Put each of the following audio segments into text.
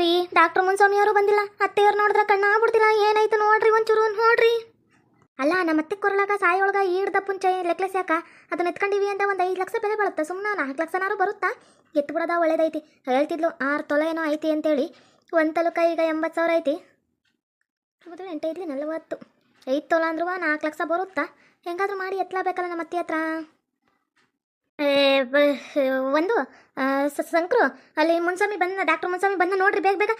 ರೀ ಡಾಕ್ಟರ್ ಮುನ್ಸ್ವಾಮಿ ಅವರು ಬಂದಿಲ್ಲ. ಅತ್ತೆಯವ್ರು ನೋಡಿದ್ರೆ ಕಣ್ಣ ಆಗ್ಬಿಡ್ತಿಲ್ಲ. ಏನಾಯ್ತು ನೋಡ್ರಿ ಒಂಚೂರು, ನೋಡ್ರಿ. ಅಲ್ಲ, ನಮ್ಮ ಅತ್ತೆ ಕೊರಳಾಗ ಸಾಯೊಳಗ ಈಡ್ದ ಪುಂಚೆ ಲೆಕ್ಲೆಸ್ ಯಾಕ? ಅದನ್ನ ಎತ್ಕೊಂಡಿವಿ ಅಂತ ಒಂದು ಐದು ಲಕ್ಷ ಬೆಲೆ ಬರುತ್ತೆ ಸುಮ್ಮನೆ ನಾಲ್ಕು ಲಕ್ಷನಾರು ಬರುತ್ತಾ? ಎತ್ತು ಬಿಡೋದ ಒಳ್ಳೇದೈತಿ. ಹೇಳ್ತಿದ್ಲು, ಆರು ತೊಲೆ ಏನೋ ಐತಿ ಅಂತೇಳಿ. ಒಂದು ತಲುಕ ಈಗ ಎಂಬತ್ತು ಸಾವಿರ ಐತಿ. ಎಂಟೈದ್ಲಿ ನಲವತ್ತು. ಐದು ತೊಲ ಅಂದ್ರೂ ನಾಲ್ಕು ಲಕ್ಷ ಬರುತ್ತಾ? ಹೆಂಗಾದ್ರೂ ಮಾಡಿ ಎತ್ಲಬೇಕಲ್ಲ ನಮ್ಮ ಅತ್ತೆ ಹತ್ರ. ಒಂದು ಸಂಕ್ರು, ಅಲ್ಲಿ ಮುನ್ಸ್ವಾಮಿ ಬಂದ ಡಾಕ್ಟರ್ ಮುನ್ಸ್ವಾಮಿ ಬಂದ, ನೋಡ್ರಿ, ಬೇಗ ಬೇಗ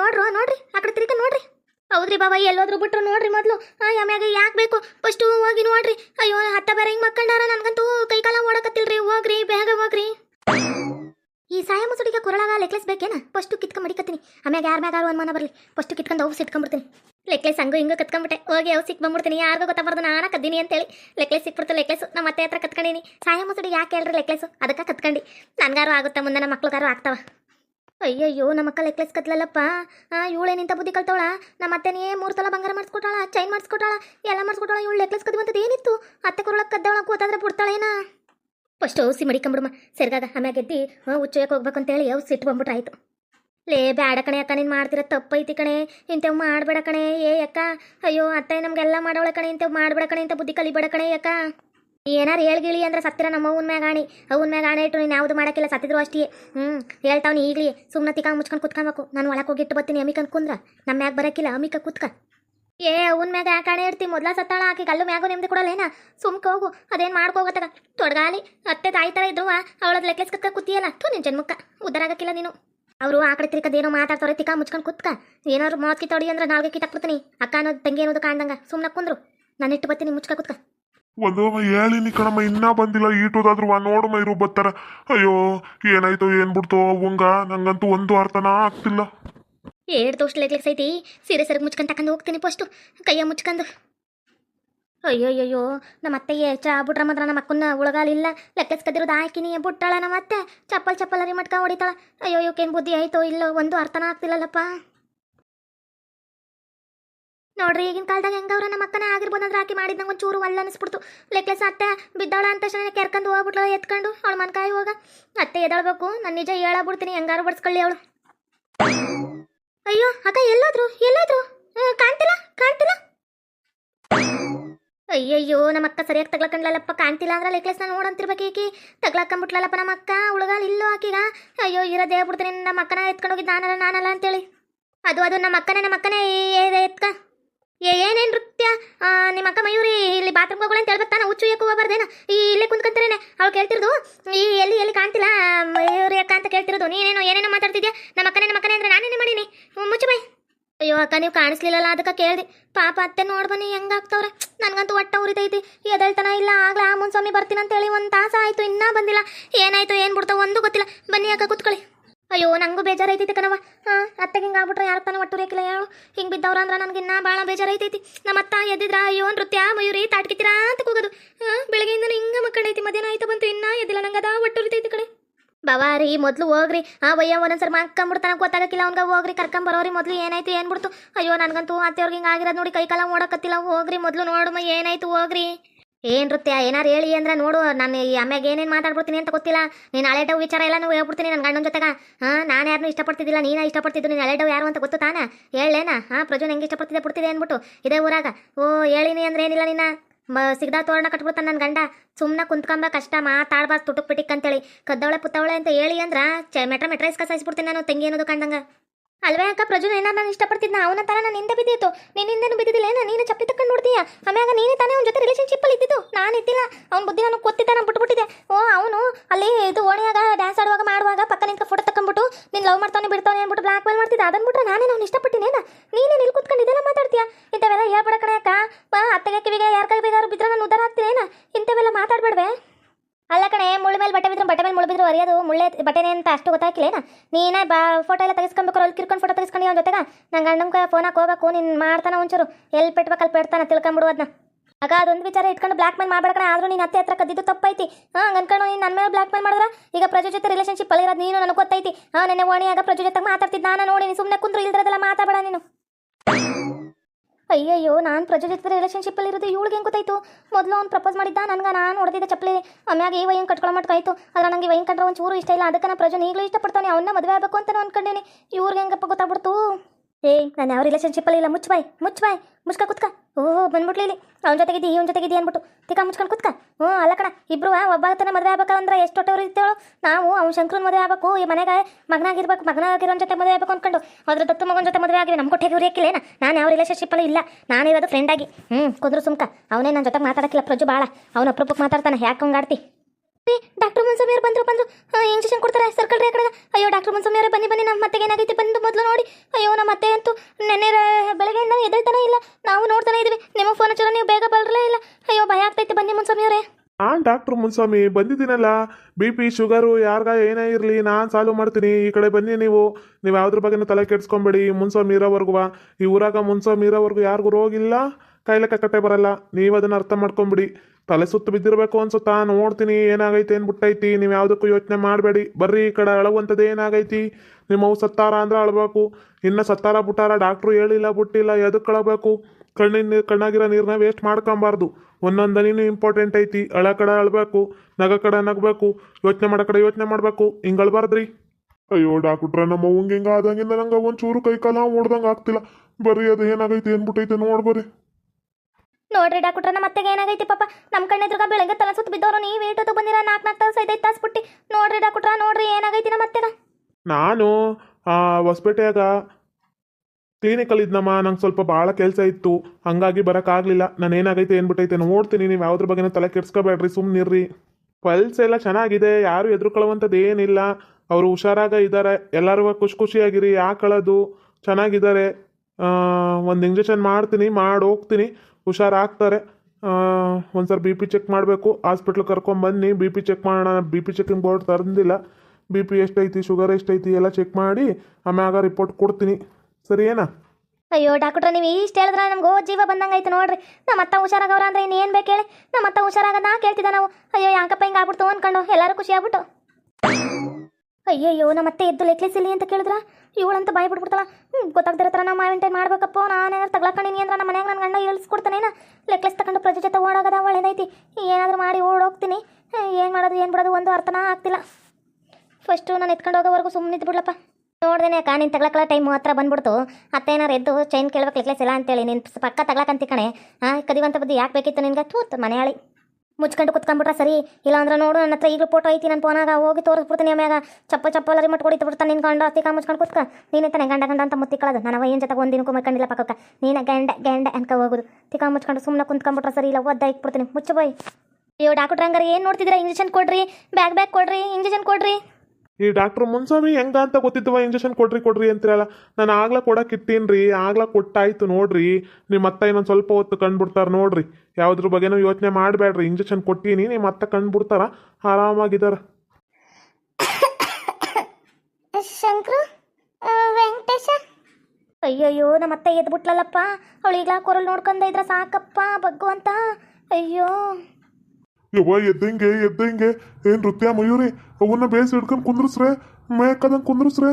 ನೋಡ್ರು, ನೋಡ್ರಿ, ಆ ಕಡೆ ತಿರ್ಗ ನೋಡ್ರಿ. ಹೌದ್ರಿ ಬಾಬಾ, ಎಲ್ಲೋದ್ರು ಬಿಟ್ರು ನೋಡ್ರಿ ಮೊದಲು. ಆಮ್ಯಾಗ ಯಾಕೆ ಬೇಕು? ಫಸ್ಟು ಹೋಗಿ ನೋಡ್ರಿ. ಅಯ್ಯೋ, ಹತ್ತ ಬರ ಹಿಂಗೆ ಮಕ್ಕಂಡಾರ ನನ್ಗಂತೂ ಕೈಕಾಲ ಓಡಕತ್ತಿಲ್ರಿ. ಹೋಗ್ರಿ, ಬೇಗ ಹೋಗ್ರಿ. ಈ ಸಾಯ ಮುಸುಡಿಗೆ ಕೊರಳಾಗ ಲೆಕ್ಲೆಸ್ ಬೇಕೇನ? ಫಸ್ಟು ಕಿತ್ಕೊಂಡ್ ಮಡಿಕತ್ತೀನಿ. ಆಮ್ಯಾಗ ಯಾರ ಮ್ಯಾಗಾರು ಅನುಮಾನ ಬರಲಿ? ಫಸ್ಟು ಕಿತ್ಕೊಂಡು ಅವು ಸಿಟ್ಕೊಂಡ್ಬಿಡ್ತೀನಿ ಲೆಕ್ಲೆಸ್ ಹಂಗು ಹಿಂಗೂ ಕತ್ಕೊಂಡ್ಬಿಟ್ಟೆ ಹೋಗಿ ಅವು ಸಿಕ್ ಬಂದ್ಬಿಡ್ತೀನಿ. ಯಾರಿಗೂ ಗೊತ್ತಾಗ್ಬಾರ್ದು. ನಾನು ಕದ್ದೀನಿ ಅಂತೇಳಿ. ಲೆಕ್ಲೆಸ್ ಸಿಕ್ಬಿಡ್ತು ಲೆಕ್ಲೆಸ್ ನಮ್ಮ ಅತ್ತೆ ಹತ್ರ ಕತ್ಕೊಂಡಿನಿ. ಸಾಯ ಮುಸುಡಿ ಯಾಕೆ ಹೇಳ್ರಿ ಲೆಕ್ಲೆಸ್ ಅದಕ್ಕೆ ಕತ್ಕೊಂಡು. ನನ್ಗಾರು ಆಗುತ್ತಾ? ಮುಂದೆ ನಮ್ಮ ಮಕ್ಳುಗಾರು ಆಗ್ತಾವ. ಅಯ್ಯಯ್ಯೋ, ನಮ್ಮ ಅಕ್ಕ ಲೆಕ್ಲೆಸ್ ಕತ್ಲಲ್ಲಪ್ಪ. ಇವಳೇನಿಂತ ಬುದ್ಧಿ ಕಲ್ತವಳ. ನಮ್ಮ ಅತ್ತೆನೇ ಮೂರು ಸಲ ಬಂಗಾರ ಮಾಡಿಸ್ಕೊಟ್ಟಾಳ ಚೈನ್ ಮಾಡಿಸ್ಕೊಟ್ಟಾಳ, ಎಲ್ಲ ಮಾಡಿಸ್ಕೊಟ್ಟಾಳ. ಇವಳು ಲೆಕ್ಲೆಸ್ ಕದ್ವಂತದ್ದು ಏನಿತ್ತು? ಅತ್ತೆ ಕೊರಳಕ್ಕೆ ಕದ್ದವಳ ಕೂತಾದ್ರೆ ಬಿಡ್ತಾಳೇನಾ? ಫಸ್ಟ್ ಔಸಿ ಮಡಿಕೊಂಬಿಡಮ್ಮ ಸರಿಗಾದ ಆಮ್ಯಾಗ ಹಾಂ ಹುಚ್ಚೋಯಕ್ಕೆ ಹೋಗ್ಬೇಕಂತೇಳಿ ಅಂತೇಳಿ ಅವು ಸಿಟ್ಟು ಬಂದ್ಬಿಟ್ರೆ ಆಯ್ತು ಲೇ, ಬ್ಯಾಡ ಕಣೆ ಅಕ್ಕ, ನೀನು ಮಾಡ್ತಿರೋ ತಪ್ಪೈತಿ ಕಣೆ. ಇಂಥವು ಮಾಡಬೇಡ ಕಣೆ. ಏ, ಅಕ್ಕ, ಅಯ್ಯೋ, ಅತ್ತೆ ನಮಗೆಲ್ಲ ಮಾಡೋಳ ಕಣೆ. ಇಂಥವು ಮಾಡಬೇಡ ಕಣೆ ಇಂಥ ಬುದ್ಧಿ ಕಲಿಬೇಡ ಕಣೆ, ಅಕ್ಕ. ಏನಾರು ಹೇಳ್ಗಿಳಿ ಅಂದ್ರೆ ಸತ್ತಿರ ನಮ್ಮ ಅವ್ನ ಮ್ಯಾಗ ಆಣಿ. ಅವ್ನ ಮ್ಯಾಗ ಆಣೆ ಇಟ್ಟು ನೀನು ಯಾವುದು ಮಾಡೋಕ್ಕಿಲ್ಲ, ಸತ್ತಿದ್ರು ಅಷ್ಟೇ. ಹ್ಞೂ ಹೇಳ್ತಾವ್ನು ಈಗಲಿ. ಸುಮ್ಮನೆ ತಿಕ್ಕ ಮುಚ್ಕೊಂಡು ಕುತ್ಕೊಬೇಕು ನಾನು ಒಳಗೆ ಹೋಗಿಟ್ಟು ಬರ್ತೀನಿ, ಅಮಿಕನ್ ಕುಂದ್ರ. ನಮ್ಮ ಮ್ಯಾಗ ಬರೋಕ್ಕಿಲ್ಲ, ಅಮಿಕ ಕುತ್ಕ. ಏ ಅವ್ನ ಮ್ಯಾಗ ಯಾಕೆ ಆಣೆ ಇರ್ತಿ ಮೊದ್ಲ ಸತ್ತಾಳ ಆಕಿ ಕಲ್ಲು ಮ್ಯಾಗು ಕೊಡೋಲ್ಲ ಕೊಡಲ್ಲೇನ? ಸುಮ್ಕ ಹೋಗು. ಅದೇನು ಮಾಡ್ಕೋಗತ್ತಾಗ ತೊಡಗಾಲಿ. ಅತ್ತೆ ತಾಯಿ ಥರ ಇದ್ರು ಅವಳದ ಲೆಕ್ಲೆಸ್ ಕುತ್ತಿಯಲ್ಲ ಥೂ, ನಿನ್ ಜನ್ಮಕ್ಕ. ಉದ್ದಾರಾಗಕ್ಕಿಲ್ಲ ನೀನು. ಅವರು ಆಕಡೆ ಕಡೆ ತಿರ್ಕದ ಏನೋ ಮಾತಾಡ್ತಾರೆ ತಿಕ್ಕ ಮುಚ್ಕೊಂಡು ಕುತ್ಕ. ಏನಾದ್ರು ಮಾತ್ ತೊಡಿ ಅಂದ್ರೆ ನಾಲ್ಗೆ ಕಿತ್ತಾಕ್ಬಿಡ್ತೀನಿ ಅಕ್ಕ ಅನ್ನೋದು ತಂಗಿ ಅನ್ನೋದು ಕಾಣ್ದಂಗ. ಸುಮ್ಮನೆ ಕುಂದ್ರು. ನಾನು ಇಟ್ಟು ಬರ್ತೀನಿ ಮುಚ್ಕ ಕುತ್ಕ. ಒಂದು ಹೇಳಿನಿ ಕಣಮ್ಮ ಇನ್ನ ಬಂದಿಲ್ಲ. ಈಟೋದಾದ್ರು ವಾ ನೋಡಮ್ಮ ಮೈರು ಬರ್ತಾರ. ಅಯ್ಯೋ ಏನಾಯ್ತೋ ಏನ್ ಬಿಡ್ತೋ ಅವಂಗ ನಂಗಂತೂ ಒಂದು ಅರ್ಥನ ಆಗ್ತಿಲ್ಲ. ಲೆಗ್ಲೆಕ್ಸ್ ಐತಿ. ಸೀರೆ ಸರಿಗೆ ಮುಚ್ಕೊಂಡು ತಕೊಂಡು ಹೋಗ್ತೀನಿ ಫಸ್ಟು ಕೈಯ ಮುಚ್ಕೊಂಡು. ಅಯ್ಯೋಯ್ಯೋ ನಮ್ಮ ಅತ್ತೆಯೇ, ಚಾ ಬಿಟ್ರ ಮಾತ್ರ ನಮ್ಮ ಅಕ್ಕನ ಉಳಗಾಲಿಲ್ಲ. ಲೆಕ್ಕಸ್ ಕದಿರೋದು ಹಾಕಿನಿ ಬಿಟ್ಟಾಳ ನಮ್ಮ ಅತ್ತೆ. ಚಪ್ಪಲ್ ಚಪ್ಪಲ್ ಅರಿ ಮಟ್ಕ ಹೊಡಿತಾಳ. ಅಯ್ಯೋ ಇವಕ್ಕೇನು ಬುದ್ಧಿ ಆಯ್ತೋ ಇಲ್ಲೋ, ಒಂದು ಅರ್ಥನ ಆಗ್ತಿಲ್ಲಲ್ಲಪ್ಪ. ನೋಡ್ರಿ, ಈಗಿನ ಕಾಲದಾಗ ಹೆಂಗವ್ರ ನಮ್ಮ ಅಕ್ಕನೇ ಆಗಿರ್ಬೋದು ಅಂದ್ರೆ ಆಕಿ ಮಾಡಿದ್ನಂಗೆ ಒಂದು ಚೂರು ಒಳ್ಳೆ ಅನಿಸ್ಬಿಡ್ತು. ಲೆಕ್ಲೆಸ್ ಅತ್ತೆ ಬಿದ್ದಾಳ ಅಂತ ತಕ್ಷಣ ಕೆರ್ಕೊಂಡು ಹೋಗ್ಬಿಟ್ಲ, ಎತ್ಕೊಂಡು ಅವಳ ಮನ್ಕಾಯಿ ಹೋಗ. ಅತ್ತೆ ಎದಳ್ಬೇಕು, ನಾನು ನಿಜ ಹೇಳಬಿಡ್ತೀನಿ, ಹೆಂಗಾರು ಬಡ್ಸ್ಕೊಳ್ಳಿ ಅವಳು. ಅಯ್ಯೋ, ಅಕ್ಕ ಎಲ್ಲೋದ್ರು ಎಲ್ಲೋದ್ರು? ಕಾಣ್ತಿಲ್ಲ ಕಾಣ್ತಿಲ್ಲ. ಅಯ್ಯಯ್ಯೋ, ನಮ್ಮ ಅಕ್ಕ ಸರಿಯಾಗಿ ತಗ್ಲಕಂಡ್ಲಲ್ಲಪ್ಪ, ಕಾಣ್ತಿಲ್ಲ ಅಂದ್ರೆ ಲೆಕ್ಲೆಸ್ ನಾನು ನೋಡಂತಿರ್ಬೇಕು ಈಕಿ. ತಗ್ಲಾಕಂಬಿಟ್ಲಲ್ಲಪ್ಪ ನಮ್ಮ ಅಕ್ಕ ಉಳಗಾಲ ಇಲ್ಲೋ ಆಕಿಗ. ಅಯ್ಯೋ, ಇರೋದೇ ಬಿಡ್ತೀನಿ ನಮ್ಮ ಅಕ್ಕನ ಎತ್ಕೊಂಡು ಹೋಗಿದ್ದು ನಾನಲ್ಲ ನಾನಲ್ಲ ಅಂತೇಳಿ. ಅದು ಅದು ನಮ್ಮ ಅಕ್ಕನೇ ನಮ್ಮ ಅಕ್ಕನೇ ಎತ್ಕ. ಏ, ಏನೇನು ನೃತ್ಯ? ನಿಮ್ಮ ಅಕ್ಕ ಮಯೂರಿ ಇಲ್ಲಿ ಬಾತ್ರೂಮ್ ಹೋಗೋಣ ಅಂತ ಹೇಳ್ಬೇಕು ತಾನೆ, ಹುಚ್ಚು ಯಾಕೆ ಹೋಗಬಾರ್ದೇನ? ಈ, ಇಲ್ಲೇ ಕುಂತ್ಕೊಂತಾರೇನೆ, ಅವ್ಳು ಕೇಳ್ತಿರೋದು? ಈ, ಎಲ್ಲಿ ಎಲ್ಲಿ ಕಾಣ್ತಿಲ್ಲ, ಮಯೂರಿ ಅಕ್ಕ ಅಂತ ಕೇಳ್ತಿರೋದು, ನೀನೇನೋ ಏನೇನೋ ಮಾತಾಡ್ತಿದ್ಯಾ? ನಮ್ಮ ಅಕ್ಕನೇ ನಮ್ಮ ಅಕ್ಕನೇ ಅಂದ್ರೆ ನಾನೇನೇ ಮಾಡೀನಿ ಹ್ಮ್, ಮುಚ್ಚು ಬೈ ಅಯ್ಯೋ ಅಕ್ಕ ನೀವು ಕಾಣಿಸ್ಲಿಲ್ಲಲ್ಲ, ಅದಕ್ಕೆ ಕೇಳಿದೆ ಪಾಪ ಅತ್ತೆ ನೋಡ್ಬನಿ ಬನ್ನಿ, ಹೆಂಗಾಗ್ತವ್ರೆ? ನನಗಂತೂ ಒಟ್ಟ ಉರಿತೈತಿ. ಎದಳ್ತನ ಇಲ್ಲ, ಆಗ್ಲಾ ಆ ಮುನ್ಸ್ವಾಮಿ ಬರ್ತೀನಿ ಅಂತೇಳಿ ಒಂದು ತಾಸ ಆಯ್ತು, ಇನ್ನೂ ಬಂದಿಲ್ಲ. ಏನಾಯ್ತು, ಏನು ಬಿಡ್ತಾವ ಒಂದು ಗೊತ್ತಿಲ್ಲ. ಬನ್ನಿ ಅಕ್ಕ, ಕೂತ್ಕೊಳ್ಳಿ. ಅಯ್ಯೋ, ನಂಗೂ ಬೇಜಾರೈತೈತಿ ಕಣವ ಹಾ, ಅತ್ತೆಗೆ ಹಿಂಗೆ ಆಗ್ಬಿಟ್ರೆ ಯಾರು ತಾನೇ ಒಟ್ಟು ರೇಕಿಲ್ಲ ಹೇಳು. ಹಿಂಗೆ ಬಿದ್ದವ್ರ ಅಂದ್ರೆ ನನಗೆ ಇನ್ನೂ ಭಾಳ ಬೇಜಾರೈತೈತಿ ನಮ್ಮ ಅತ್ತ ಎದ್ದಿದ್ರ, ಅಯ್ಯೋ, ನೃತ್ಯ, ಮಯೂರಿ ತಾಟ್ಕಿತೀರಾ ಅಂತ ಕೂಗೋದು. ಹಾಂ ಬೆಳಗ್ಗೆಯಿಂದ ಹಿಂಗೆ ಮಕ್ಕಳೈತಿ, ಮಧ್ಯಾಹ್ನ ಆಯ್ತು ಬಂತು, ಇನ್ನೂ ಎದ್ದಿಲ್ಲ ನಂಗೆ ಅದ ಒಟ್ಟು ಉರಿತೈತಿ ಕಡೆ ಬವಾರಿ ಮೊದ್ಲು ಹೋಗ್ರಿ. ಆ ವಯ್ಯ ಒಂದೊಂದ್ಸರಿ ಮಾಡ್ಕೊಂಬಿಡ್ತಾನ ಗೊತ್ತಾಗಕ್ಕಿಲ್ಲ, ಅವ್ನ್ಗ ಹೋಗ್ರಿ ಕರ್ಕೊಂಬರೋರಿ ಮೊದ್ಲು ಏನಾಯ್ತು, ಏನ್ ಬಿಡ್ತು? ಅಯ್ಯೋ, ನನ್ಗಂತೂ ಅತ್ತೆಯವ್ರಿಗೆ ಹಿಂಗೆ ಆಗಿರೋದು ನೋಡಿ ಕೈ ಕಾಲ ಓಡಕತ್ತಿಲ್ಲ ಹೋಗ್ರಿ, ಮೊದ್ಲು ನೋಡುಮ ಏನಾಯ್ತು, ಹೋಗ್ರಿ. ಏನ್ ನೃತ್ಯ, ಏನಾರು ಹೇಳಿ ಅಂದ್ರೆ ನೋಡು, ನಾನು ಈ ಅಮ್ಮಗೆ ಏನೇನು ಮಾತಾಡ್ಬಿಡ್ತೀನಿ ಅಂತ ಗೊತ್ತಿಲ್ಲ. ನೀನು ಹಳೆಡವ್ ವಿಚಾರ ಎಲ್ಲ ನೀವು ಹೇಳ್ಬಿಡ್ತೀನಿ ನನ್ನ ಗಂಡನ ಜೊತೆಗ. ಹಾಂ, ನಾನು ಯಾರನ್ನೂ ಇಷ್ಟಪಡ್ತಿದ್ದಿಲ್ಲ, ನೀನ ಇಷ್ಟಪಡ್ತಿದ್ದು ನೀನು ಹಳೆಡವ್ ಯಾರು ಅಂತ ಗೊತ್ತು ತಾನ? ಹೇಳೇನಾ ಹಾಂ ಪ್ರಜು ನಂಗೆ ಇಷ್ಟಪಡ್ತಿದ್ದೆ ಬಿಡ್ತಿದೆ ಅಂದ್ಬಿಟ್ಟು. ಇದೇ ಊರಾಗ. ಓ, ಹೇಳಿನಿ ಅಂದ್ರೆ ಏನಿಲ್ಲ ನಿನ್ನ? ಮ, ಸಿಗ್ದಾ ತೋರಣ ಕಟ್ಬಿಡ್ತಾನೆ ನನ್ನ ಗಂಡ. ಸುಮ್ಮನೆ ಕುಂತ್ಕೊಂಬ ಕಷ್ಟ, ಮಾತಾಡ್ಬಾರ್ದು ತುಟುಕ್ ಅಂತೇಳಿ ಕದ್ದವಳೆ ಪುತ್ತವಳೆ ಅಂತ ಹೇಳಿ ಅಂದ್ರ ಚ, ಮೆಟ್ರ ಮೆಟ್ರ ಇಸ್ಕ ಸಾಯಿಸ್ಬಿಡ್ತೀನಿ ನಾನು ತಂಗಿ ಅನ್ನೋದು ಕಂಡಂಗ. ಅಲ್ವೇ ಅಕ್ಕ ಪ್ರಜು ಏನಾರು ನಾನು ಇಷ್ಟಪಡ್ತಿದ್ನ? ಅವನ ತರ ನಾನು ಹಿಂದೆ ಬಿದ್ದಿತ್ತು. ನಿನ್ನಿಂದನು ಬಿದ್ದಿದ್ದಿಲ್ಲ, ಏನ ನೀನು ಚಪ್ಪಿ ತಕೊಂಡು ನೋಡ್ತೀಯ? ಆಮ್ಯಾಗ ನೀನೇ ತಾನೇ ಅವ್ನ ಜೊತೆ ರಿಲೇಶನ್ಶಿಪ್ ಅಲ್ಲಿ ಇದ್ದಿದ್ದು? ನಾನು ಇದ್ದಿಲ್ಲ. ಅವ್ನ ಬುದ್ಧಿ ನಾನು ಕೊತ್ತಿದ್ದ ನಾನು ಬಿಟ್ಬಿಟ್ಟಿದ್ದೆ ಓ, ಅವನು ಅಲ್ಲಿ ಇದು ಓಣಿಯಾಗ ಡ್ಯಾನ್ಸ್ ಆಡುವಾಗ, ಮಾಡುವಾಗ ಪಕ್ಕ ನಿಂತ್ಕ ಫೋಟೋ ತಕೊಂಡ್ಬಿಟ್ಟು ನೀನು ಲವ್ ಮಾಡ್ತಾನೆ ಬಿಡ್ತಾನೆ ಅಂದ್ಬಿಟ್ಟು ಬ್ಲಾಕ್ ಮೇಲ್ ಮಾಡ್ತಿದ್ದೆ. ಅದನ್ನ ಬಿಟ್ರೆ ನಾನೇ ಅವ್ನು ಇಷ್ಟಪಟ್ಟಿನೇನ ನೀನೇ ನಿಲ್ ಕೂತ್ಕೊಂಡು ಇದೆಲ್ಲ ಮಾತಾಡ್ತೀಯ ಇಂಥವೆಲ್ಲ ಹೇಳ್ಬೇಡ ಕಣೆ ಅಕ್ಕ ಬಾ ಅತ್ತೆಗೆ ಕಿವಿಗೆ ಯಾರ ಕೈ ಬೇಕಾದ್ರೂ ಬಿದ್ರೆ ನಾನು ಉದ್ದಾರ ಆಗ್ತೀನೇನ ಇಂಥವೆಲ್ಲ ಮಾತಾಡ್ಬೇಡ್ವೆ. ಅಲ್ಲ ಕಣೆ, ಮುಳ್ಳು ಮೇಲೆ ಬಟ್ಟೆ ಬಿದ್ರು ಬಟ್ಟೆ ಮೇಲೆ ಮುಳ್ಳು ಬಿದ್ರು ಅರಿಯೋದು ಮುಳ್ಳೆ ಬಟ್ಟೆನೇ ಅಂತ ಅಷ್ಟು ಗೊತ್ತಾಗಿಲ್ಲೇನ ನೀನೇ ಬಾ ಫೋಟೋ ಎಲ್ಲ ತೆಗಿಸ್ಕೊಬೇಕು ಅಲ್ಲಿ ಕಿರ್ಕೊಂಡು ಫೋಟೋ ತೆಗಿಸ್ಕೊಂಡು ಅವ್ನ ಜೊತೆಗ? ನಂಗೆ ಅಣ್ಣಂಗೆ ಫೋನಾಗ ಹೋಗ್ಬೇಕು, ನೀನು ಮಾಡ್ತಾನೆ ಒಂಚೂರು. ಎಲ್ಲಿ ಪೆಟ್ಬೇಕು ಅಲ್ಲಿ ಪೆಡ್ತಾನೆ, ತಿಳ್ಕೊಂಬಿಡು ಅದನ್ನ ಆಗ ಅದೊಂದು ವಿಚಾರ ಇಟ್ಕೊಂಡು ಬ್ಲಾಕ್ ಮೇಲ್ ಮಾಡ್ಬೇಡ ಆದ್ರೂ ನೀನು ಅತ್ತೆ ಹತ್ರ ಕದ್ದಿದ್ದು ತಪ್ಪೈತಿ. ಹಾಂ ಅನ್ಕೊಂಡು ನೀನು ನನ್ನ ಮೇಲೆ ಬ್ಲಾಕ್ ಮೇಲ್ ಮಾಡಿದ್ರೆ ಈಗ ಪ್ರಜೆ ಜೊತೆ ರಿಲೇಶನ್ಶಿಪ್ ಅಲ್ಲಿರೋದು ನೀನು, ನನಗೆ ಗೊತ್ತೈತಿ. ಹಾಂ, ನೆನ್ನೆ ಓಣಿಯಾಗ ಪ್ರಜೆ ಜೊತೆ ಮಾತಾಡ್ತಿದ್ದ ನಾನು ನೋಡಿ, ನೀನು ಸುಮ್ಮನೆ ಕುಂದ್ರು ಇಲ್ದಿರೋದೆಲ್ಲ ಮಾತಾಡಬೇಡ ನೀನು. ಅಯ್ಯಯ್ಯೋ, ನಾನು ಪ್ರಜೆ ಜೊತೆ ರಿಲೇಷನ್ಶಿಪ್ಪಲ್ಲಿ ಇರೋದು ಇವಳಿಗೆ ಹೆಂಗೆ ಗೊತ್ತಾಯ್ತು? ಮೊದಲು ಅವ್ನು ಪ್ರಪೋಸ್ ಮಾಡಿದ್ದ, ನನಗೆ ನಾನು ಹೊಡೆದಿದ್ದ ಚಪ್ಪಲಿ. ಆಮ್ಯಾಗ ಈ ವೈನ್ ಕಟ್ಕೊಳ್ಳೋ ಮಟ್ಕಾಯ್ತು ಆದ್ರೆ ನನಗೆ ವೈನ್ ಕಂಡ್ರೆ ಒಂದು ಚೂರು ಇಷ್ಟ ಇಲ್ಲ. ಅದಕ್ಕೆ ನಾನು ಪ್ರಜೋನ್ ಈಗಲೂ ಇಷ್ಟಪಡ್ತಾನೆ ಅವನ್ನ ಮದುವೆ ಆಗಬೇಕು ಅಂತ ಅನ್ಕೊಂಡೇನಿ. ಇವ್ರಿಗೆ ಹೆಂಗಪ್ಪ ಗೊತ್ತಾಗ್ಬಿಡ್ತು? ಏಯ್ ನಾನು ಯಾವ ರಿಲೇಷನ್ಶಿಪ್ಪಲ್ಲಿ ಇಲ್ಲ ಮುಚ್ಚ ಬಾಯ್ ಮುಚ್ಚ ಬಾಯ್ ಮುಚ್ಕ, ಕುತ್ಕ. ಓ, ಬಂದ್ಬಿಟ್ಲಿ ಇಲ್ಲಿ. ಅವ್ನ ಜೊತೆಗಿದ್ದಿ, ಇವ್ನ ಜೊತೆಗಿದ್ದಿ ಅಂದ್ಬಿಟ್ಟು ತಿಕ್ಕ ಮುಚ್ಕೊಂಡು ಕುತ್ಕ. ಹ್ಞೂ, ಅಲ್ಲ ಕಣ, ಇಬ್ರು ಒಬ್ಬ ಆತನ ಮದುವೆ ಆಗ್ಬೇಕಂದ್ರೆ ಎಷ್ಟು ಹೊಟ್ಟೆವ್ರು ಇರ್ತೇಳು ನಾವು, ಅವ್ನು ಶಂಕ್ರನ ಮದುವೆ ಆಗ್ಬೇಕು, ಈ ಮನೆಗೆ ಮಗನಾಗಿರ್ಬೇಕು, ಮಗನಾಗಿರೋ ಜೊತೆ ಮದುವೆ ಆಗ್ಬೇಕು ಅಂದ್ಕೊಂಡು ಅದ್ರ ದತ್ತು ಮಗನ ಜೊತೆ ಮದುವೆ ಆಗಿವೆ ನಮ್ಮ ಕೊಟ್ಟೆಗೆ ಉರಿಯಕ್ಕಿಲ್ಲೇನ ನಾನು ಯಾವ ರಿಲೇಷನ್ಶಿಪ್ಪಲ್ಲಿ ಇಲ್ಲ. ನಾನಿರೋದು ಫ್ರೆಂಡ್ ಆಗಿ. ಹ್ಞೂ, ಕುಂದ್ರು ಸುಮ್ಕ. ಅವನೇ ನನ್ನ ಜೊತೆ ಮಾತಾಡಕ್ಕಿಲ್ಲ, ಪ್ರಜು ಭಾಳ ಅವನ ಅಪ್ರೂಪಕ್ಕೆ ಮಾತಾಡ್ತಾನೆ, ಯಾಕೆ ಹಂಗಾಡ್ತಿ? ಡಾಕ್ಟರ್ ಮುನ್ಸ್ವಾಮಿ ಅವ್ರು ಬಂದ್ರು ಬಂದ್ರು. ಇಂಜೆಕ್ಷನ್ ಕೊಡ್ತಾರೆ ಸರ್ಕಲ್ ರೀ ಕಡೆ ಅಯ್ಯೋ ಡಾಕ್ಟರ್ ಮುನ್ಸ್ವಾಮಿ ಅವರೇ, ಬನ್ನಿ ಬನ್ನಿ ನಮ್ಮ ಮತ್ತೆ ಏನಾಗೈತಿ, ಬಂದು ಮೊದಲು ನೋಡಿ. ಅಯ್ಯೋ ನಮ್ಮ ಮತ್ತೆ ಅಂತೂ ನೆನ್ನೆ ಬೆಳಗ್ಗೆಯಿಂದ ಎದ್ದೇಳ್ತಾನೆ ಇಲ್ಲ. ನಾವು ನೋಡ್ತಾನೆ ಇದೀವಿ. ನಿಮ್ಮ ಫೋನ್ ಹಚ್ಚಿರೋ ನೀವು ಬೇಗ ಬರಲೇ ಇಲ್ಲ. ಅಯ್ಯೋ, ಭಯ ಆಗ್ತೈತೆ, ಬನ್ನಿ ಮುನ್ಸ್ವಾಮಿ ಅವರೇ. ಆ ಡಾಕ್ಟರ್ ಮುನ್ಸ್ವಾಮಿ ಬಂದಿದ್ದೀನಲ್ಲ. ಬಿ ಪಿ ಶುಗರು ಯಾರ್ಗ ಏನೇ ಇರಲಿ, ನಾನು ಸಾಲ್ವ್ ಮಾಡ್ತೀನಿ. ಈ ಕಡೆ ಬನ್ನಿ ನೀವು. ನೀವು ಯಾವ್ದ್ರ ಬಗ್ಗೆನೂ ತಲೆ ಕೆಡ್ಸ್ಕೊಂಬೇಡಿ. ಮುನ್ಸ್ವಾಮಿ ಇರೋವರೆಗೂ ಈ ಊರಾಗ ಮುನ್ಸ್ವಾಮಿ ಇರೋವರೆಗೂ ಯಾರಿಗೂ ರೋಗಿಲ್ಲ. ಕೈಲಕ್ಕೆ ಕಟ್ಟೆ ಬರಲ್ಲ. ನೀವು ಅದನ್ನು ಅರ್ಥ ಮಾಡ್ಕೊಂಬಿಡಿ. ತಲೆ ಸುತ್ತು ಬಿದ್ದಿರಬೇಕು ಅನ್ಸುತ್ತಾ ನೋಡ್ತೀನಿ, ಏನಾಗೈತಿ ಏನು ಬಿಟ್ಟೈತಿ? ನೀವು ಯಾವುದಕ್ಕೂ ಯೋಚನೆ ಮಾಡಬೇಡಿ. ಬರ್ರಿ, ಈ ಕಡೆ ಅಳವಂಥದ್ದು ಏನಾಗೈತಿ? ನಿಮ್ಮವು ಸತ್ತಾರ ಅಂದ್ರೆ ಅಳಬೇಕು. ಇನ್ನು ಸತ್ತಾರ ಬಿಟ್ಟಾರ ಡಾಕ್ಟ್ರು ಹೇಳಿಲ್ಲ, ಬಿಟ್ಟಿಲ್ಲ ಎದಕ್ಕೆ ಅಳಬೇಕು? ಕಣ್ಣಿನ ನೀರು ಕಣ್ಣಾಗಿರೋ ನೀರನ್ನ ವೇಸ್ಟ್ ಮಾಡ್ಕೊಬಾರ್ದು. ಒಂದೊಂದು ಇಂಪಾರ್ಟೆಂಟ್ ಐತಿ. ಅಳ ಕಡೆ ಅಳಬೇಕು, ನಗ ಕಡೆ ನಗಬೇಕು, ಯೋಚನೆ ಮಾಡೋ ಕಡೆ ಯೋಚನೆ ಮಾಡಬೇಕು. ಹಿಂಗೆ ಅಳಬಾರ್ದ್ರಿ. ಅಯ್ಯೋ, ಡಾಕ್ಟ್ರ, ನಮ್ಮ ಅವ್ವಂಗೆ ಹಿಂಗೆ ಆದಂಗಿಂದ ನಂಗೆ ಒಂಚೂರು ಕೈ ಕಾಲ ಓಡ್ದಂಗೆ ಆಗ್ತಿಲ್ಲ. ಬರ್ರಿ, ಅದು ಏನಾಗೈತಿ ಏನ್ಬಿಟ್ಟೈತೆ ನೋಡ್ ಬರ್ರಿ ನೋಡ್ರಿ ಡಾಕ್ಟ್ರ ನಮ್ಮ ಅತ್ತೆಗೆ ಏನಾಗೈತಿ ಪಾಪ? ನಮ್ಮ ಕಣ್ಣೆದ್ರಗ ಬೆಳಗ್ಗೆ ತಲೆ ಸುತ್ತ ಬಿದ್ದವರು, ನೀವು ಅದು ಬಂದಿರ ನಾಲ್ಕು ನಾಲ್ಕು ತಾಸು, ಐದೈದು ತಾಸು ಬಿಟ್ಟು ನೋಡ್ರಿ ಡಾಕ್ಟ್ರ, ನೋಡ್ರಿ ಏನಾಗೈತಿ ನಮ್ಮ ಅತ್ತೆಗ? ನಾನು ಹೊಸಪೇಟೆಯಾಗ ಕ್ಲಿನಿಕಲ್ಲಿ ಇದ್ನಮ್ಮ, ನಂಗೆ ಸ್ವಲ್ಪ ಭಾಳ ಕೆಲಸ ಇತ್ತು. ಹಂಗಾಗಿ ಬರೋಕ್ಕಾಗಲಿಲ್ಲ ನಾನು ಏನಾಗೈತೆ ಏನ್ಬಿಟ್ಟೈತೆ ನೋಡ್ತೀನಿ. ನೀವು ಯಾವ್ದ್ರ ಬಗ್ಗೆನೂ ತಲೆ ಕೆಡ್ಸ್ಕೊಬೇಡ್ರಿ ಸುಮ್ಮನಿರ್ರಿ ಪಲ್ಸ್ ಎಲ್ಲ ಚೆನ್ನಾಗಿದೆ, ಯಾರು ಎದುರುಕೊಳ್ಳುವಂಥದ್ದು ಏನಿಲ್ಲ. ಅವರು ಹುಷಾರಾಗ ಇದ್ದಾರೆ ಎಲ್ಲರೂ ಖುಷಿ ಖುಷಿಯಾಗಿರಿ. ಯಾಕಳೋದು ಚೆನ್ನಾಗಿದ್ದಾರೆ ಒಂದು ಇಂಜೆಕ್ಷನ್ ಮಾಡ್ತೀನಿ, ಮಾಡಿ ಹೋಗ್ತೀನಿ. ಹುಷಾರಾಗ್ತಾರೆ. ಒಂದ್ಸರಿ ಬಿ ಪಿ ಚೆಕ್ ಮಾಡಬೇಕು. ಹಾಸ್ಪಿಟ್ಲ್ ಕರ್ಕೊಂಬನ್ನಿ ಬಿ ಪಿ ಚೆಕ್ ಮಾಡೋಣ. ಬಿ ಪಿ ಚೆಕಿಂಗ್ ಬೋರ್ಡ್ ತರಂದಿಲ್ಲ ಬಿ ಪಿ ಎಷ್ಟೈತಿ ಶುಗರ್ ಎಷ್ಟೈತಿ ಎಲ್ಲ ಚೆಕ್ ಮಾಡಿ ಆಮ್ಯಾಗ ರಿಪೋರ್ಟ್ ಕೊಡ್ತೀನಿ. ಸರಿ ಏನಾ ಅಯ್ಯೋ ಡಾಕ್ಟ್ರ ನೀವು ಇಷ್ಟು ಹೇಳಿದ್ರೆ ನಮ್ಗೆ ಜೀವ ಬಂದಂಗಾಯ್ತು ನೋಡ್ರಿ. ನಮ್ಮ ಅತ್ತ ಹುಷಾರಾಗವ್ರ ಅಂದ್ರೆ ಇನ್ನು ಏನು ಬೇಕು ಹೇಳಿ. ನಮ್ಮ ಅತ್ತ ಹುಷಾರಾಗದ ನಾ ಕೇಳ್ತಿದ್ದ ನಾವು. ಅಯ್ಯೋ, ಯಾಕಪ್ಪ ಹಿಂಗೆ ಆಗ್ಬಿಡ್ತು ಅನ್ಕೊಂಡು. ಎಲ್ಲರೂ ಖುಷಿ ಆಗ್ಬಿಟ್ಟು. ಅಯ್ಯಯ್ಯೋ ನಮ್ಮ ಅತ್ತೆ ಎದ್ದು ಲೆಕ್ಲೆಸ್ ಇಲ್ಲಿ ಅಂತ ಕೇಳಿದ್ರ? ಇವಳಂತ ಬಾಯ್ ಬಿಟ್ಬಿಡ್ತಾಳ. ಹ್ಞೂ ನಮ್ಮ ನಾವು ಮೇಂಟೈನ್ ಮಾಡ್ಬೇಕಪ್ಪ. ನಾನೇನಾದ್ರು ತಗ್ಲಾಕೊಂಡಿನಿ ಅಂದ್ರೆ ನಮ್ಮ ಮನೆಯಾಗ ನನ್ನ ಗಂಡ ಇಳಿಸ್ಕೊಡ್ತಾನೇನ ಲೆಕ್ಲೆಸ್ ತಗೊಂಡು ಪ್ರಜೆ ಜೊತೆ ಓಡೋಗದ ಒಳ್ಳೇದೈತಿ ಏನಾದರೂ ಮಾಡಿ ಓಡೋಗ್ತೀನಿ. ಏನು ಮಾಡೋದು, ಏನು ಬಿಡೋದು ಒಂದು ಅರ್ಥನ ಆಗ್ತಿಲ್ಲ. ಫಸ್ಟು ನಾನು ಎತ್ಕೊಂಡು ಹೋಗೋವರೆಗೂ ಸುಮ್ಮನೆ ಬಿಡ್ಲಪ್ಪ ನೋಡ್ದೇನೆ ಅಕ್ಕ, ನೀನು ತಗೊಳಕಲ್ಲ ಟೈಮ್ ಹತ್ರ ಬಂದ್ಬಿಡ್ತು. ಅತ್ತೆ ಏನಾರು ಎದ್ದು ಚೈನ್ ಕೇಳ್ಬೇಕು, ಲೆಕ್ಲೆಸ್ ಇಲ್ಲ ಅಂತೇಳಿ. ನೀನು ಪಕ್ಕ ತಗ್ಲಾಕಂತಿ ಕಣೆ. ಹಾಂ ಕದಿವಂತ ಬುದ್ಧಿ ಯಾಕೆ ಬೇಕಿತ್ತು ನಿನಗೆ? ತೂತ್ ಮನೆಯಾಳಿ. ಮುಚ್ಕೊಂಡು ಕುತ್ಕೊಂಡ್ಬಿಟ್ರೆ ಸರಿ. ಇಲ್ಲ ಅಂದ್ರೆ ನೋಡು, ನನ್ನ ಹತ್ರ ಈಗಲೂ ಫೋಟೋ ಐತಿ ನನ್ನ ಫೋನಾಗ ಹೋಗಿ ತೋರಿಸ್ಬಿಡ್ತೀನಿ ಆಮ್ಯಾಗ ಚಪ್ಪ ಚಪ್ಪಲ ರಿಮೋಟ್ ಕೊಡಿತು ಬಿಡ್ತಾನೆ ನಿನ್ನ ಗಂಡ ಅತ್ತಿಕ ಮುಚ್ಕೊಂಡು ಕುತ್ಕ. ನೀನೇ ತಾನೆ ಗಂಡ ಗಂಡ ಅಂತ ಮುತ್ತಿಕೊಳ್ಳೋದು ನನ್ನ ಏನು ಜೊತೆ ಒಂದು ದಿನಕ್ಕೂ ಮಕ್ಕಂಡಿಲ್ಲ ಪಕ್ಕಕ್ಕೆ. ನೀನು ಗಂಡ ಗಂಡ ಅನ್ಕ ಹೋಗೋದು. ತಿಕ್ಕ ಮುಚ್ಕೊಂಡು ಸುಮ್ಮನೆ ಕುಂತ್ಕೊಂಡ್ಬಿಟ್ರೆ ಸರಿ, ಇಲ್ಲ ಒದ್ದ ಇಕ್ಬಿಡ್ತೀನಿ ಮುಚ್ಚು ಬಾಯ್. ಅಯ್ಯೋ, ಡಾಕ್ಟರ್ ಹಂಗಾರೆ ಏನು ನೋಡ್ತಿದ್ದೀರಾ? ಇಂಜೆಕ್ಷನ್ ಕೊಡ್ರಿ ಬ್ಯಾಗ್ ಬ್ಯಾಗ್ ಕೊಡ್ರಿ ಇಂಜೆಕ್ಷನ್ ಕೊಡ್ರಿ. ಈ ಡಾಕ್ಟರ್ ಮುನ್ಸ್ವಾಮಿ ಹೆಂಗ ಅಂತ ಗೊತ್ತಿದ್ದವ ಇಂಜೆಕ್ಷನ್ ಕೊಡ್ರಿ ಕೊಡ್ರಿ ಅಂತೀರಲ್ಲ. ನಾನು ಆಗ್ಲ ಕೊಡಕ್ಕೆ ರೀ ಆಗ್ಲ ಕೊಟ್ಟಾಯ್ತು ನೋಡ್ರಿ. ನಿಮ್ಮ ಅತ್ತ ಇನ್ನೊಂದು ಸ್ವಲ್ಪ ಹೊತ್ತು ಕಂಡುಬಿಡ್ತಾರೆ ನೋಡ್ರಿ. ಯಾವುದ್ರ ಬಗ್ಗೆನೂ ಯೋಚನೆ ಮಾಡಬೇಡ್ರಿ ಇಂಜೆಕ್ಷನ್ ಕೊಟ್ಟೀನಿ ನಿಮ್ಮ ಅತ್ತ ಕಂಡ್ಬಿಡ್ತಾರ. ಆರಾಮಾಗಿದಾರ. ಶಂಕರು ವೆಂಕಟೇಶ? ಅಯ್ಯಯ್ಯೋ ನಮ್ಮ ಅತ್ತೆ ಎದ್ಬಿಟ್ಲಲ್ಲಪ್ಪ. ಅವಳು ಈಗಲ ಕೊರಲ್ ನೋಡ್ಕೊಂಡ ಇದ್ರ ಸಾಕಪ್ಪ ಬಗ್ಗು ಅಂತ ಅಯ್ಯೋ. ಯವ್ವ, ಎದ್ದಂಗೆ ಎದ್ದಂಗೆ. ಏನ್ ನೃತ್ಯ ಮಯೂರಿ? ಅವನ್ನ ಬೇಸ್ ಹಿಡ್ಕೊಂಡು ಕುಂದ್ರಸ್ರೆ? ಮೇಕದಂಗ್ ಕುಂದ್ರಸ್ರೆ?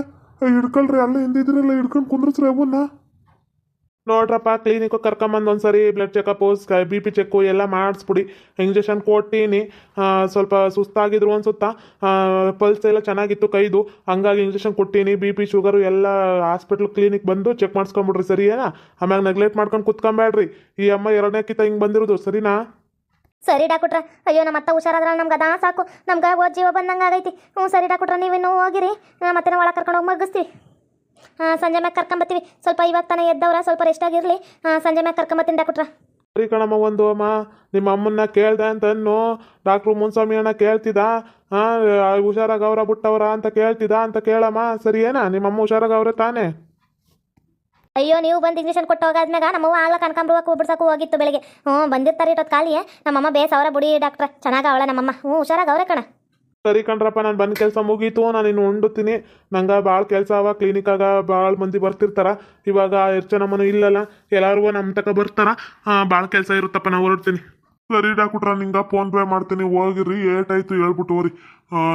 ಹಿಡ್ಕೊಳ್ರಿ, ಅಲ್ಲೇ ಹಿಂದಿದ್ರಲ್ಲ ಹಿಡ್ಕೊಂಡು ಕುಂದ್ರಸ್ರೆ ಅವನ್ನ ನೋಡ್ರಪ್ಪ ಕ್ಲಿನಿಕ್ಗೆ ಕರ್ಕೊಂಬಂದು ಒಂದ್ಸರಿ blood checkup B P check ಎಲ್ಲ ಮಾಡಿಸ್ಬಿಡಿ. ಇಂಜೆಕ್ಷನ್ ಕೊಟ್ಟೀನಿ ಸ್ವಲ್ಪ ಸುಸ್ತಾಗಿದ್ರು ಅನ್ಸುತ್ತಾ? ಪಲ್ಸ್ ಎಲ್ಲ ಚೆನ್ನಾಗಿತ್ತು ಕೈದು. ಹಂಗಾಗಿ ಇಂಜೆಕ್ಷನ್ ಕೊಟ್ಟೀನಿ ಬಿ ಪಿ ಶುಗರು ಎಲ್ಲ ಹಾಸ್ಪಿಟ್ಲ್ ಕ್ಲಿನಿಕ್ ಬಂದು ಚೆಕ್ ಮಾಡಿಸ್ಕೊಂಬಿಡ್ರಿ ಸರಿಯಾ ಆಮ್ಯಾಗ ನೆಗ್ಲೆಕ್ಟ್ ಮಾಡ್ಕೊಂಡು ಕುತ್ಕೊಂಬೇಡ್ರಿ ಈ ಅಮ್ಮ ಎರಡನೇ ಕಿತ್ತ ಹಿಂಗೆ ಬಂದಿರೋದು, ಸರಿನಾ? ಸರಿ ಡಾಕ್ಟ್ರ, ಅಯ್ಯೋ ನಮ್ಮ ಅತ್ತ ಹುಷಾರಾದ್ರ ನಮ್ಗೆ ಅದಾ ಸಾಕು. ನಮ್ಗೆ ಓದ್ ಜೀವ ಬಂದಂಗೆ ಆಗೈತಿ. ಹ್ಞೂ ಸರಿ ಡಾಕ್ಟ್ರ ನೀವಿನ್ನೂ ಹೋಗಿರಿ. ಮತ್ತೆ ಒಳಗೆ ಕರ್ಕೊಂಡು ಹೋಗಿ ಮಗ್ಗಿಸ್ತೀವಿ. ಹಾಂ, ಸಂಜೆ ಮ್ಯಾಗ ಕರ್ಕೊಂಬತ್ತೀವಿ ಸ್ವಲ್ಪ ಇವಾಗ ತಾನೇ ಎದ್ದವ್ರ, ಸ್ವಲ್ಪ ರೆಸ್ಟ್ ಆಗಿರಲಿ ಹಾಂ, ಸಂಜೆ ಮ್ಯಾಗ ಕರ್ಕೊಂಬತ್ತೀನಿ ಡಾಕ್ಟ್ರ. ಸರಿ ಕಣಮ್ಮ, ಒಂದು ಅಮ್ಮ. ನಿಮ್ಮ ಅಮ್ಮನ್ನ ಕೇಳ್ದೆ ಅಂತ ಅನ್ನು ಡಾಕ್ಟ್ರು ಮುನ್ಸ್ವಾಮಿ ಅಣ್ಣ ಕೇಳ್ತಿದ? ಹಾಂ ಹುಷಾರಾಗವ್ರ ಬಿಟ್ಟವ್ರ ಅಂತ ಕೇಳ್ತಿದ ಅಂತ ಕೇಳಮ್ಮ. ಸರಿ ಏನಾ ನಿಮ್ಮ ಅಮ್ಮ ಹುಷಾರಾಗ ಅವ್ರೆ ತಾನೇ? ಅಯ್ಯೋ, ನೀವು ಬಂದು ಇಂಜೆಕ್ಷನ್ ಕೊಟ್ಟು ಹೋಗಾದ್ಮ್ಯಾಗ ನಮ್ಮವ್ವ ಆಗ್ಲ ಕನಕಾಂಬ್ರಕ್ಕೆ ಬಿಡ್ಸಕ್ಕೆ ಹೋಗಿತ್ತು ಬೆಳಗ್ಗೆ. ಹ್ಞೂ, ಬಂದಿರ್ತಾರೆ ಇಟ್ಟೊತ್ತು ಖಾಲಿಯೇ ನಮ್ಮಮ್ಮ ಬೇಸ್ ಅವರ ಬುಡಿ ಡಾಕ್ಟ್ರ ಚೆನ್ನಾಗಿ ಅವಳ ನಮ್ಮಮ್ಮ. ಹ್ಞೂ, ಹುಷಾರಾಗ ಅವರೇ ಕಣ. ಸರಿ ಕಣ್ರಪ್ಪ, ನಾನು ಬಂದ ಕೆಲಸ ಮುಗೀತು, ನಾನು ಇನ್ನು ಉಂಡುತ್ತೀನಿ. ನಂಗೆ ಭಾಳ ಕೆಲಸ ಅವ ಕ್ಲಿನಿಕಾಗ ಭಾಳ ಮಂದಿ ಬರ್ತಿರ್ತಾರ. ಇವಾಗ ಎಷ್ಟು ನಮ್ಮನು ಇಲ್ಲಲ್ಲ ಎಲ್ಲಾರು ನಮ್ಮ ತಕ ಬರ್ತಾರ. ಭಾಳ ಕೆಲಸ ಇರುತ್ತಪ್ಪ ನಾವು ಹೊರಡ್ತೀನಿ. ಸರಿ ಡಾಕ್ಟ್ರ, ನಿಂಗೆ ಫೋನ್ ಪೇ ಮಾಡ್ತೀನಿ, ಹೋಗಿರಿ ಏಟಾಯ್ತು ಹೇಳ್ಬಿಟ್ಟು ಹೋರಿ.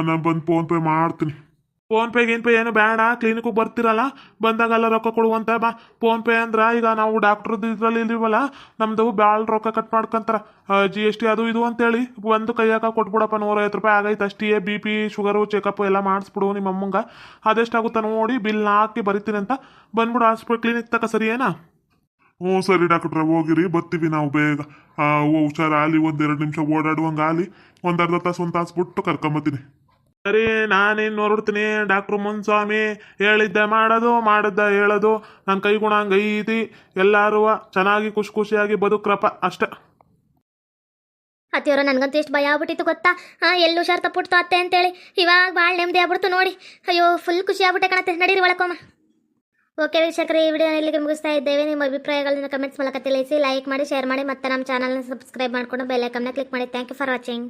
ನಾನು ಬಂದು ಫೋನ್ ಪೇ ಮಾಡ್ತೀನಿ. ಫೋನ್ ಪೇ ಗೀನ್ ಪೇ ಏನು ಬೇಡ ಕ್ಲಿನಿಕ್ಗೆ ಬರ್ತಿರಲ್ಲ, ಬಂದಾಗೆಲ್ಲ ರೊಕ್ಕ ಕೊಡುವಂತ ಬಾ. ಫೋನ್ ಪೇ ಅಂದ್ರೆ ಈಗ ನಾವು ಡಾಕ್ಟ್ರದ್ದು ಇದ್ರಲ್ಲಿ ಇಲ್ವಲ್ಲ ನಮ್ದು ಭಾಳ ರೊಕ್ಕ ಕಟ್ ಮಾಡ್ಕೊಂತಾರ. ಜಿ ಎಸ್ ಟಿ ಅದು ಇದು ಅಂತೇಳಿ ಒಂದು ಕೈಯಾಗ ಕೊಟ್ಬಿಡಪ್ಪ, ನೂರೈವತ್ತು ರೂಪಾಯಿ ಆಗೈತೆ ಅಷ್ಟೇ ಬಿ ಪಿ ಶುಗರು ಚೆಕಪ್ ಎಲ್ಲ ಮಾಡಿಸ್ಬಿಡು ನಿಮ್ಮ ಅಮ್ಮಂಗೆ ಆಗುತ್ತೆ ನೋಡಿ ಬಿಲ್ ಹಾಕಿ ಬರಿತೀನಿ ಅಂತ ಬಂದ್ಬಿಡು ಹಾಸ್ಪಿಟಲ್ ಕ್ಲಿನಿಕ್ ತಕ, ಸರಿ ಏನಾ? ಹ್ಞೂ, ಸರಿ ಡಾಕ್ಟ್ರೆ ಹೋಗಿರಿ, ಬರ್ತೀವಿ ನಾವು ಬೇಗ. ಹುಷಾರ್ ಆಲಿ ಒಂದೆರಡು ನಿಮಿಷ ಓಡಾಡುವಂಗೆ ಆಲಿ ಒಂದು ಅರ್ಧ ತಾಸು, ಒಂದು ತಾಸು ಬಿಟ್ಟು ಕರ್ಕೊಂಬತ್ತೀನಿ. ಸರಿ ನಾನೇನು ಹೊರಡ್ತೀನಿ. ಡಾಕ್ಟ್ರು ಮುನ್ಸ್ವಾಮಿ ಹೇಳಿದ್ದೆ ಮಾಡೋದು, ಮಾಡಿದ್ದ ಹೇಳೋದು. ನನ್ನ ಕೈಗುಣ ಐತಿ ಎಲ್ಲರೂ ಚೆನ್ನಾಗಿ ಖುಷಿ ಖುಷಿಯಾಗಿ ಬದುಕ್ರಪ್ಪ ಅಷ್ಟೆ. ಅತ್ತೆಯವರು, ನನಗಂತೂ ಎಷ್ಟು ಭಯ ಆಗ್ಬಿಟ್ಟಿತ್ತು ಗೊತ್ತಾ? ಹಾಂ, ಎಲ್ಲಿ ಹುಷಾರ್ ತಪ್ಪುಡ್ತು ಅತ್ತೆ ಅಂತೇಳಿ. ಇವಾಗ ಭಾಳ ನೆಮ್ಮದಿ ಆಗ್ಬಿಡ್ತು ನೋಡಿ. ಅಯ್ಯೋ ಫುಲ್ ಖುಷಿ ಆಗ್ಬಿಟ್ಟೆ ಕಣತ್ತೆ. ನಡೀರಿ ಒಳಕೊಮ್ಮ ಓಕೆ ವೀಕ್ಷಕರೇ, ಈ ವಿಡಿಯೋ ಇಲ್ಲಿಗೆ ಮುಗಿಸ್ತಾ ಇದ್ದೇವೆ. ನಿಮ್ಮ ಅಭಿಪ್ರಾಯಗಳನ್ನ ಕಮೆಂಟ್ಸ್ ಮೂಲಕ ತಿಳಿಸಿ ಲೈಕ್ ಮಾಡಿ ಶೇರ್ ಮಾಡಿ, ಮತ್ತೆ ನಮ್ಮ ಚಾನಲ್ನ ಸಬ್ಸ್ಕ್ರೈಬ್ ಮಾಡಿಕೊಂಡು ಬೆಲ್ಲೈಕನ್ನ ಕ್ಲಿಕ್ ಮಾಡಿ. Thank you for watching